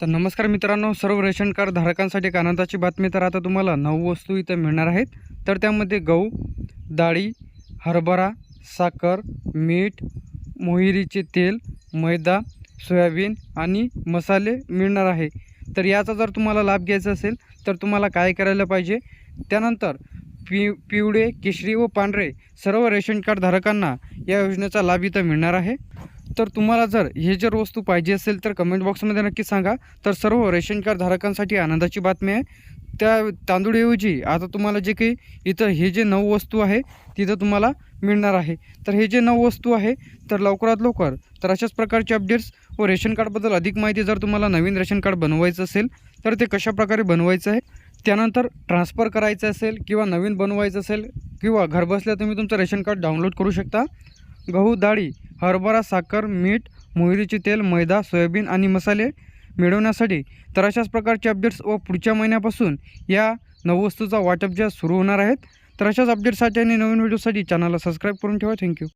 तर नमस्कार मित्रांनो सर्व रेशन कार्ड धारकांसाठी एक आनंदाची बातमी तर आता तुम्हाला नऊ वस्तू इथं मिळणार आहेत. तर त्यामध्ये गहू डाळी हरभरा साखर मीठ मोहिरीचे तेल मैदा सोयाबीन आणि मसाले मिळणार आहे. तर याचा जर तुम्हाला लाभ घ्यायचा असेल तर तुम्हाला काय करायला पाहिजे? त्यानंतर पि पिवळे केशरी व पांढरे सर्व रेशन कार्ड धारकांना या योजनेचा लाभ इथं मिळणार आहे. तर तुम्हाला जर हे जर वस्तू पाहिजे असेल तर कमेंट बॉक्समध्ये नक्की सांगा. तर सर्व रेशन कार्ड धारकांसाठी आनंदाची बातमी आहे. त्या तांदूळऐवजी आता तुम्हाला जे काही इथं हे जे नऊ वस्तू आहे तिथं तुम्हाला मिळणार आहे. तर हे जे नऊ वस्तू आहे तर लवकरात लवकर तर अशाच प्रकारचे अपडेट्स व रेशन कार्डबद्दल अधिक माहिती जर तुम्हाला नवीन रेशन कार्ड बनवायचं असेल तर ते कशाप्रकारे बनवायचं आहे त्यानंतर ट्रान्सफर करायचं असेल किंवा नवीन बनवायचं असेल किंवा घरबसल्या तुम्ही तुमचं रेशन कार्ड डाउनलोड करू शकता. गहू डाळी हरभरा साखर मीठ मोहरीचे तेल मैदा सोयाबीन आणि मसाले मिळवण्यासाठी तर अशाच प्रकारचे अपडेट्स व पुढच्या महिन्यापासून या नववस्तूचा वाटप ज्या सुरू होणार आहेत तर अशाच अपडेट्ससाठी आणि नवीन व्हिडिओसाठी चॅनलला सबस्क्राईब करून ठेवा. थँक्यू